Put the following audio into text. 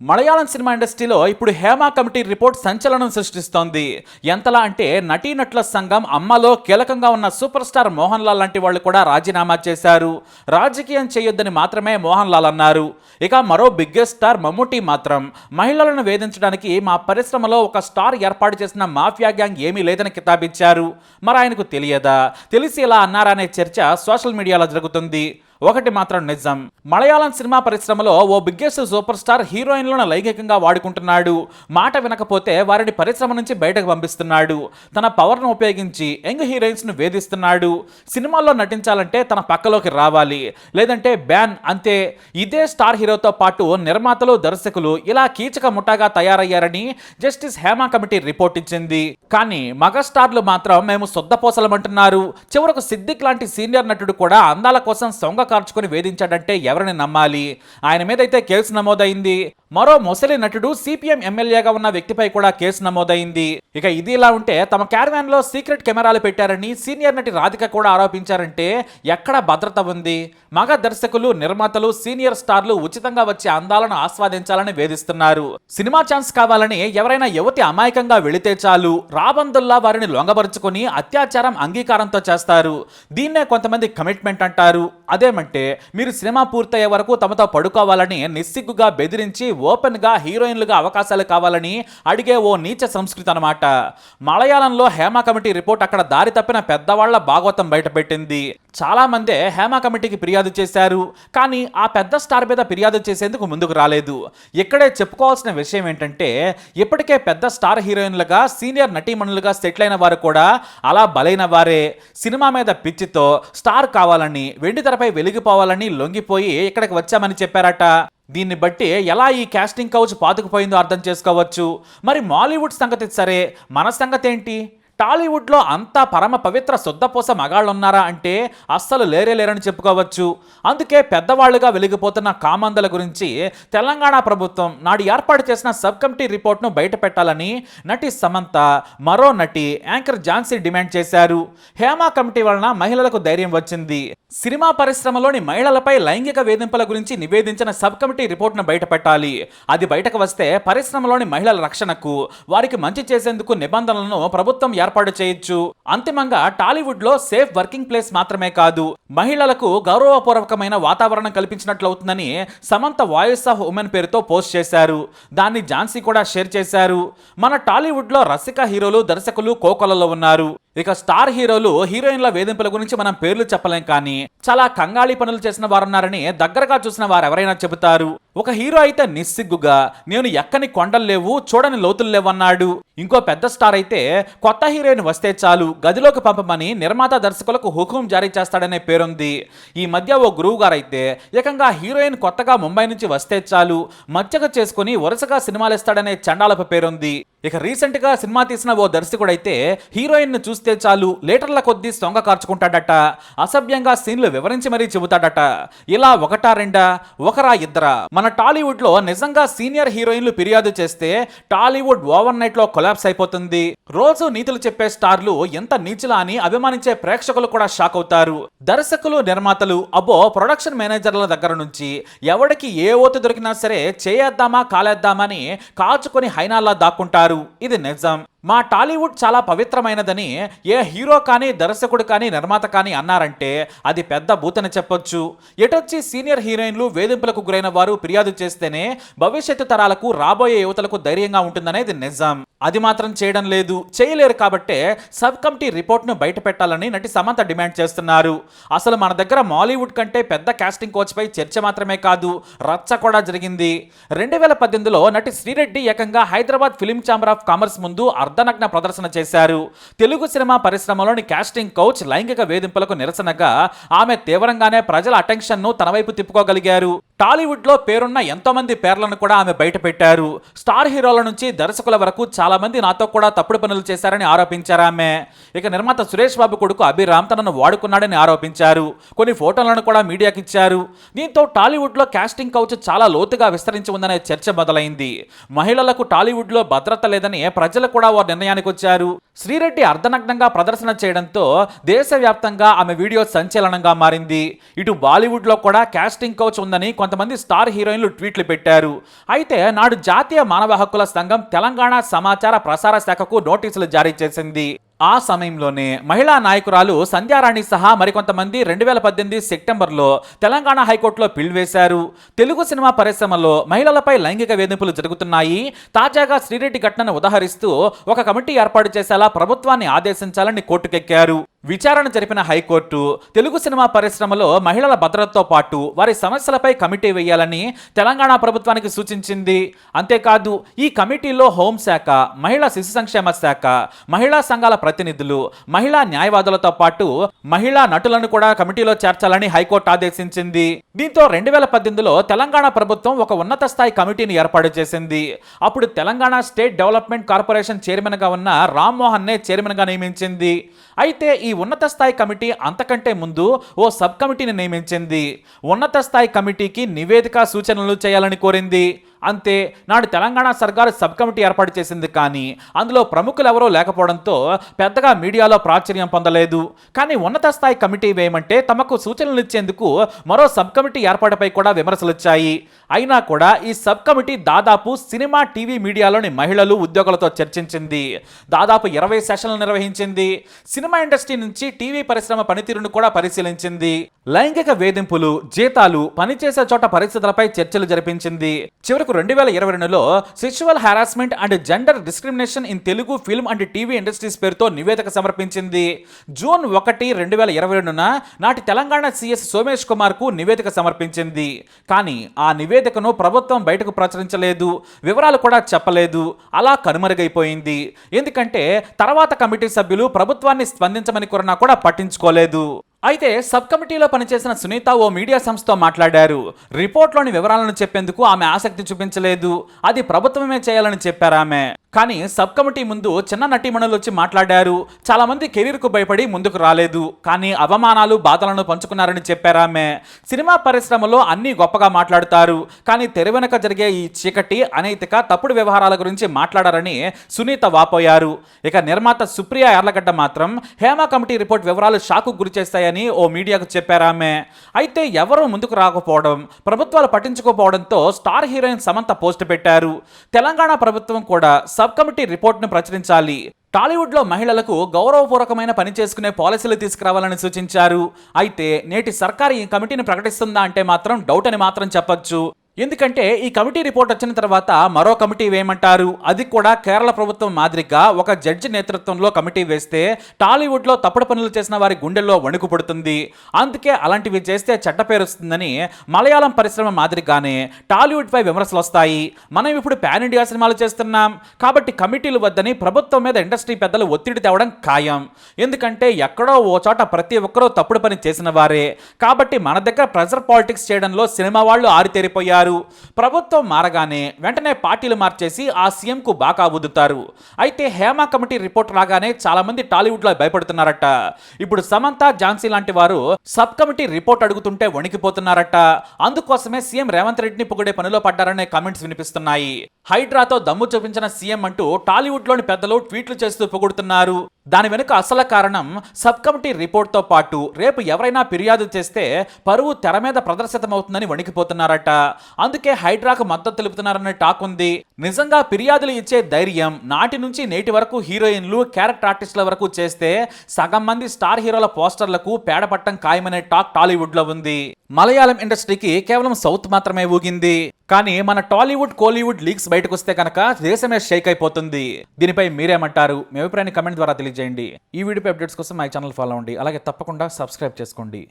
Malayalam cinema ఇండస్ట్రీలో ఇప్పుడు Hema committee report సంచలనం సృష్టిస్తోంది. ఎంతలా అంటే నటీనటుల సంఘం అమ్మలో కీలకంగా ఉన్న సూపర్ స్టార్ మోహన్ లాల్ లాంటి వాళ్ళు కూడా రాజీనామా చేశారు. రాజకీయం చేయొద్దని మాత్రమే మోహన్ లాల్ అన్నారు. ఇక మరో బిగ్గెస్ట్ స్టార్ మమ్ముటి మాత్రం. మహిళలను వేధించడానికి మా పరిశ్రమలో ఒక స్టార్ ఏర్పాటు చేసిన మాఫియా గ్యాంగ్ ఏమీ లేదని కితాబిచ్చారు. మరి ఆయనకు తెలియదా? తెలిసి ఇలా అన్నారా అనే చర్చ సోషల్ మీడియాలో జరుగుతుంది. ఒకటి మాత్రం నిజం. మలయాళం సినిమా పరిశ్రమలో ఓ బిగ్గెస్ట్ సూపర్ స్టార్ హీరోయిన్లను లైంగికంగా వాడుకుంటున్నాడు. మాట వినకపోతే వారిని పరిశ్రమ నుంచి బయటకు పంపిస్తున్నాడు. తన పవర్ను ఉపయోగించి యంగ్ హీరోయిన్స్ను వేధిస్తున్నాడు. సినిమాల్లో నటించాలంటే తన పక్కలోకి రావాలి. లేదంటే బ్యాన్ అంతే. ఇదే స్టార్ హీరోతో పాటు నిర్మాతలు దర్శకులు ఇలా కీచక ముఠాగా తయారయ్యారని జస్టిస్ హేమా కమిటీ రిపోర్ట్ ఇచ్చింది కానీ మగ స్టార్లు మాత్రం మేము సొద్దపోసలమంటున్నారు చివరకు సిద్దిక్ లాంటి సీనియర్ నటుడు కూడా అందాల కోసం సొంగ కార్చుకొని వేధించాడంటే ఎవరిని నమ్మాలి? ఆయన మీద అయితే కేసు నమోదైంది. మరో ముసలి నటుడు సిపిఎం ఎమ్మెల్యేగా ఉన్న వ్యక్తిపై కూడా కేసు నమోదైంది. ఇక ఇది ఇలా ఉంటే తమ క్యారవాన్లో సీక్రెట్ కెమెరాలు పెట్టారని సీనియర్ నటి రాధిక కూడా ఆరోపించారంటే ఎక్కడ భద్రత ఉంది? మగ దర్శకులు నిర్మాతలు సీనియర్ స్టార్లు ఉచితంగా వచ్చే అందాలను ఆస్వాదించాలని వేధిస్తున్నారు. సినిమా ఛాన్స్ కావాలని ఎవరైనా యువతి అమాయకంగా వెళితే చాలు. రాబందుల్లా వారిని లొంగబరుచుకొని అత్యాచారం అంగీకారంతో చేస్తారు. దీన్నే కొంతమంది కమిట్మెంట్ అంటారు. అదేమంటే మీరు సినిమా పూర్తయ్యే వరకు తమతో పడుకోవాలని నిస్సిగ్గుగా బెదిరించి ఓపెన్గా హీరోయిన్లుగా అవకాశాలు కావాలని అడిగే ఓ నీచ సంస్కృతి అనమాట మలయాళంలో హేమ కమిటీ రిపోర్ట్ అక్కడ దారి తప్పిన పెద్దవాళ్ళ భాగవతం బయటపెట్టింది. చాలా మందే హేమ కమిటీకి ఫిర్యాదు చేశారు. కానీ ఆ పెద్ద స్టార్ మీద ఫిర్యాదు చేసేందుకు ముందుకు రాలేదు. ఇక్కడే చెప్పుకోవాల్సిన విషయం ఏంటంటే ఇప్పటికే పెద్ద స్టార్ హీరోయిన్లుగా సీనియర్ నటీమణులుగా సెటిల్ అయిన వారు కూడా అలా బలైన వారే. సినిమా మీద పిచ్చితో స్టార్ కావాలని వెండి తెరపై వెలిగిపోవాలని లొంగిపోయి ఇక్కడికి వచ్చామని చెప్పారట. దీన్ని బట్టి ఎలా ఈ కాస్టింగ్ కౌచ్ పాతుకుపోయిందో అర్థం చేసుకోవచ్చు. మరి మాలీవుడ్ సంగతి సరే మన సంగతి ఏంటి? టాలీవుడ్లో అంతా పరమ పవిత్ర శుద్ధపూస మగాళ్ళున్నారా అంటే అస్సలు లేరే లేరని చెప్పుకోవచ్చు. అందుకే పెద్దవాళ్ళుగా వెలిగిపోతున్న కామందల గురించి తెలంగాణ ప్రభుత్వం నాడు ఏర్పాటు చేసిన సబ్ కమిటీ రిపోర్ట్ను బయట పెట్టాలని నటి సమంత మరో నటి యాంకర్ ఝాన్సీ డిమాండ్ చేశారు. హేమా కమిటీ వలన మహిళలకు ధైర్యం వచ్చింది. సినిమా పరిశ్రమలోని మహిళలపై లైంగిక వేధింపుల గురించి నివేదించిన సబ్ కమిటీ రిపోర్ట్ను బయటపెట్టాలి. అది బయటకు వస్తే పరిశ్రమలోని మహిళల రక్షణకు వారికి మంచి చేసేందుకు నిబంధనలను ప్రభుత్వం ఏర్పాటు చేయొచ్చు. అంతిమంగా టాలీవుడ్లో సేఫ్ వర్కింగ్ ప్లేస్ మాత్రమే కాదు మహిళలకు గౌరవపూర్వకమైన వాతావరణం కల్పించినట్లవుతుందని సమంత వాయిస్ ఆఫ్ ఉమెన్ పేరుతో పోస్ట్ చేశారు. దాన్ని ఝాన్సీ కూడా షేర్ చేశారు. మన టాలీవుడ్లో రసిక హీరోలు దర్శకులు కోకొలలో ఉన్నారు. ఇక స్టార్ హీరోలు హీరోయిన్ల వేధింపుల గురించి మనం పేర్లు చెప్పలేం కానీ చాలా కంగాళి పనులు చేసిన వారున్నారని దగ్గరగా చూసిన వారు ఎవరైనా చెబుతారు. ఒక హీరో అయితే నిస్సిగ్గుగా నేను ఎక్కని కొండలు లేవు చూడని లోతులు లేవన్నాడు ఇంకో పెద్ద స్టార్ అయితే కొత్త హీరోయిన్ వస్తే చాలు గదిలోకి పంపమని నిర్మాత దర్శకులకు హుకుం జారీ చేస్తాడనే పేరుంది. ఈ మధ్య ఓ గురువు గారైతే ఏకంగా హీరోయిన్ కొత్తగా ముంబై నుంచి వస్తే చాలు మచ్చగా చేసుకుని వరుసగా సినిమాలు ఇస్తాడనే చండాలపు పేరుంది. ఇక రీసెంట్గా సినిమా తీసిన ఓ దర్శకుడైతే హీరోయిన్ను చూస్తే చాలు లీటర్ల కొద్దీ సొంగ కార్చుకుంటాడట. అసభ్యంగా సీన్లు వివరించి మరీ చెబుతాడట. ఇలా ఒకటా రెండా? ఒకరా ఇద్దరా? మన టాలీవుడ్లో నిజంగా సీనియర్ హీరోయిన్లు ఫిర్యాదు చేస్తే టాలీవుడ్ ఓవర్ నైట్లో కొలాప్స్ అయిపోతుంది. రోజు నీతులు చెప్పే స్టార్లు ఎంత నీచులా అని అభిమానించే ప్రేక్షకులు కూడా షాక్ అవుతారు. దర్శకులు నిర్మాతలు అబ్బో ప్రొడక్షన్ మేనేజర్ల దగ్గర నుంచి ఎవడికి ఏ ఓత దొరికినా సరే చేయేద్దామా కాలేద్దామని కాచుకొని హైనాల్లా దాక్కుంటారు. ఇది నిజం. మా టాలీవుడ్ చాలా పవిత్రమైనదని ఏ హీరో కానీ దర్శకుడు కానీ నిర్మాత కానీ అన్నారంటే అది పెద్ద బూతని చెప్పొచ్చు. ఎటొచ్చి సీనియర్ హీరోయిన్లు వేధింపులకు గురైన వారు ఫిర్యాదు చేస్తేనే భవిష్యత్తు తరాలకు రాబోయే యువతలకు ధైర్యంగా ఉంటుందనేది నిజం. అది మాత్రం చేయడం లేదు. చేయలేరు కాబట్టే సబ్ కమిటీ రిపోర్ట్ను బయట పెట్టాలని నటి సమంత డిమాండ్ చేస్తున్నారు. అసలు మన దగ్గర మాలీవుడ్ కంటే పెద్ద కాస్టింగ్ కోచ్పై చర్చ మాత్రమే కాదు రచ్చ కూడా జరిగింది. రెండు వేల పద్దెనిమిదిలో నటి శ్రీరెడ్డి ఏకంగా Hyderabad film chamber of commerce ముందు అర్ధనగ్న ప్రదర్శన చేశారు. తెలుగు సినిమా పరిశ్రమలోని కాస్టింగ్ కోచ్ లైంగిక వేధింపులకు నిరసనగా ఆమె తీవ్రంగానే ప్రజల అటెన్షన్ను తన వైపు తిప్పుకోగలిగారు. టాలీవుడ్లో పేరున్న ఎంతోమంది పేర్లను కూడా ఆమె బయటపెట్టారు స్టార్ హీరోల నుంచి దర్శకుల వరకు చాలామంది నాతో కూడా తప్పుడు పనులు చేశారని ఆరోపించారు ఆమె. ఇక నిర్మాత సురేష్ బాబు కొడుకు అభిరామ్ తనను వాడుకున్నాడని ఆరోపించారు. కొన్ని ఫోటోలను కూడా మీడియాకి ఇచ్చారు. దీంతో టాలీవుడ్లో కాస్టింగ్ కౌచ్ చాలా లోతుగా విస్తరించి ఉందనే చర్చ మొదలైంది. మహిళలకు టాలీవుడ్లో భద్రత లేదని ప్రజలు కూడా ఓ నిర్ణయానికి వచ్చారు. శ్రీరెడ్డి అర్ధనగ్నంగా ప్రదర్శన చేయడంతో దేశవ్యాప్తంగా ఆమె వీడియో సంచలనంగా మారింది. ఇటు బాలీవుడ్లో కూడా క్యాస్టింగ్ కౌచ్ ఉందని కొంతమంది స్టార్ హీరోయిన్లు ట్వీట్లు పెట్టారు. అయితే నాడు జాతీయ మానవ హక్కుల సంఘం తెలంగాణ సమాచార ప్రసార శాఖకు నోటీసులు జారీ చేసింది. ఆ సమయంలోనే మహిళా నాయకురాలు సంధ్యారాణి సహా మరికొంతమంది రెండు వేల పద్దెనిమిది సెప్టెంబర్లో తెలంగాణ హైకోర్టులో పిల్వేశారు తెలుగు సినిమా పరిశ్రమలో మహిళలపై లైంగిక వేధింపులు జరుగుతున్నాయి. తాజాగా శ్రీరెడ్డి ఘటనను ఉదహరిస్తూ ఒక కమిటీ ఏర్పాటు చేసేలా ప్రభుత్వాన్ని ఆదేశించాలని కోర్టుకెక్కారు. విచారణ జరిపిన హైకోర్టు తెలుగు సినిమా పరిశ్రమలో మహిళల భద్రతతో పాటు వారి సమస్యలపై కమిటీ వేయాలని తెలంగాణ ప్రభుత్వానికి సూచించింది. అంతేకాదు ఈ కమిటీలో హోంశాఖ మహిళా శిశు సంక్షేమ శాఖ మహిళా సంఘాల ప్రతినిధులు మహిళా న్యాయవాదులతో పాటు మహిళా నటులను కూడా కమిటీలో చేర్చాలని హైకోర్టు ఆదేశించింది. దీంతో రెండు వేల పద్దెనిమిదిలో తెలంగాణ ప్రభుత్వం ఒక ఉన్నత స్థాయి కమిటీని ఏర్పాటు చేసింది. అప్పుడు తెలంగాణ స్టేట్ డెవలప్మెంట్ కార్పొరేషన్ చైర్మన్గా ఉన్న రామ్మోహన్నే చైర్మన్గా నియమించింది. అయితే ఈ ఉన్నత స్థాయి కమిటీ అంతకంటే ముందు ఓ సబ్ కమిటీని నియమించింది. ఉన్నత స్థాయి కమిటీకి నివేదిక సూచనలు చేయాలని కోరింది. అంతే నాడు తెలంగాణ సర్కారు సబ్ కమిటీ ఏర్పాటు చేసింది కానీ అందులో ప్రముఖులు ఎవరూ లేకపోవడంతో పెద్దగా మీడియాలో ప్రాచుర్యం పొందలేదు. కానీ ఉన్నత స్థాయి కమిటీ వేయమంటే తమకు సూచనలు ఇచ్చేందుకు మరో సబ్ కమిటీ ఏర్పాటుపై కూడా విమర్శలు వచ్చాయి అయినా కూడా ఈ సబ్ కమిటీ దాదాపు సినిమా టీవీ మీడియాలోని మహిళలు ఉద్యోగులతో చర్చించింది. దాదాపు ఇరవై సెషన్లు నిర్వహించింది. సినిమా ఇండస్ట్రీ నుంచి టీవీ పరిశ్రమ పనితీరును కూడా పరిశీలించింది. లైంగిక వేధింపులు జీతాలు పనిచేసే చోట పరిస్థితులపై చర్చలు జరిపించింది. చివరకు రెండు వేల ఇరవై రెండులో sexual harassment and gender discrimination in Telugu film and TV industries పేరుతో నివేదిక సమర్పించింది. జూన్ ఒకటి రెండు వేల ఇరవై రెండున నాటి తెలంగాణ సీఎస్ సోమేష్ కుమార్కు నివేదిక సమర్పించింది. కానీ ఆ నివేదికను ప్రభుత్వం బయటకు ప్రచురించలేదు. వివరాలు కూడా చెప్పలేదు. అలా కనుమరుగైపోయింది. ఎందుకంటే తర్వాత కమిటీ సభ్యులు ప్రభుత్వాన్ని స్పందించమని కోరినా కూడా పట్టించుకోలేదు. అయితే సబ్ కమిటీలో పనిచేసిన సునీత ఓ మీడియా సంస్థతో మాట్లాడారు. రిపోర్ట్లోని వివరాలను చెప్పేందుకు ఆమె ఆసక్తి చూపించలేదు. అది ప్రభుత్వమే చేయాలని చెప్పారు ఆమె. కానీ సబ్ కమిటీ ముందు చిన్న నటీమణులు వచ్చి మాట్లాడారు. చాలా మంది కెరీర్కు భయపడి ముందుకు రాలేదు. కానీ అవమానాలు బాధలను పంచుకున్నారని చెప్పారు ఆమె. సినిమా పరిశ్రమలో అన్ని గొప్పగా మాట్లాడుతారు. కానీ తెర వెనుక జరిగే ఈ చీకటి అనైతిక తప్పుడు వ్యవహారాల గురించి మాట్లాడారని సునీత వాపోయారు. ఇక నిర్మాత సుప్రియ ఎర్లగడ్డ మాత్రం హేమ కమిటీ రిపోర్ట్ వివరాలు షాకు గురి అని ఓ మీడియాకు చెప్పారు ఆమె అయితే ఎవరూ ముందుకు రాకపోవడం ప్రభుత్వాలు పట్టించుకోకపోవడంతో స్టార్ హీరోయిన్ సమంత పోస్ట్ పెట్టారు. తెలంగాణ ప్రభుత్వం కూడా సబ్ కమిటీ రిపోర్ట్ను ప్రచురించాలి. టాలీవుడ్లో మహిళలకు గౌరవపూర్వకమైన పని చేసుకునే పాలసీలు తీసుకురావాలని సూచించారు. అయితే నేటి సర్కార్ ఈ కమిటీని ప్రకటిస్తుందా అంటే మాత్రం డౌట్ అని మాత్రం చెప్పొచ్చు. ఎందుకంటే ఈ కమిటీ రిపోర్ట్ వచ్చిన తర్వాత మరో కమిటీ వేయమంటారు. అది కూడా కేరళ ప్రభుత్వం మాదిరిగా ఒక జడ్జి నేతృత్వంలో కమిటీ వేస్తే టాలీవుడ్లో తప్పుడు పనులు చేసిన వారి గుండెల్లో వణుకు పడుతుంది. అందుకే అలాంటివి చేస్తే చెడ్డ పేరు వస్తుందని మలయాళం పరిశ్రమ మాదిరిగానే టాలీవుడ్పై విమర్శలు వస్తాయి. మనం ఇప్పుడు పాన్ ఇండియా సినిమాలు చేస్తున్నాం. కాబట్టి కమిటీలు వద్దని ప్రభుత్వం మీద ఇండస్ట్రీ పెద్దలు ఒత్తిడి తేవడం ఖాయం. ఎందుకంటే ఎక్కడో ఓ చోట ప్రతి ఒక్కరూ తప్పుడు పని చేసిన వారే. కాబట్టి మన దగ్గర ప్రెజర్ పాలిటిక్స్ చేయడంలో సినిమా వాళ్ళు ఆరితేరిపోయారు. ప్రభుత్వం మారగానే వెంటనే పార్టీలు మార్చేసి ఆ సీఎంకు బాగా ఊదుతారు. అయితే హేమ కమిటీ రిపోర్ట్ రాగానే చాలా మంది టాలీవుడ్లో భయపడుతున్నారట. ఇప్పుడు సమంత ఝాన్సీ లాంటి వారు సబ్ కమిటీ రిపోర్ట్ అడుగుతుంటే వణికిపోతున్నారట. అందుకోసమే సీఎం రేవంత్ రెడ్డిని పొగిడే పనిలో పడ్డారనే కామెంట్స్ వినిపిస్తున్నాయి. హైడ్రాతో దమ్ము చూపించిన సీఎం అంటూ టాలీవుడ్లోని పెద్దలు ట్వీట్లు చేస్తూ పొగుడుతున్నారు. దాని వెనుక అసలు కారణం సబ్ కమిటీ రిపోర్ట్తో పాటు రేపు ఎవరైనా ఫిర్యాదు చేస్తే పరువు తెర మీద ప్రదర్శితమవుతుందని వణికిపోతున్నారట. అందుకే హైడ్రాకు మద్దతు తెలుపుతున్నారనే టాక్ ఉంది. నిజంగా ఫిర్యాదులు ఇచ్చే ధైర్యం నాటి నుంచి నేటి వరకు హీరోయిన్లు క్యారెక్టర్ ఆర్టిస్టుల వరకు చేస్తే సగం మంది స్టార్ హీరోల పోస్టర్లకు పేడపట్టం ఖాయమనే టాక్ టాలీవుడ్లో ఉంది. మలయాళం ఇండస్ట్రీకి కేవలం సౌత్ మాత్రమే ఊగింది. కానీ మన టాలీవుడ్ కోలీవుడ్ లీగ్స్ బయటకు వస్తే కనుక దేశమే షేక్ అయిపోతుంది. దీనిపై మీరేమంటారు? మీ అభిప్రాయాన్ని కమెంట్ ద్వారా తెలియజేయండి. ఈ వీడియో అప్డేట్స్ కోసం మా ఛానల్ ఫాలో అవ్వండి. అలాగే తప్పకుండా సబ్స్క్రైబ్ చేసుకోండి.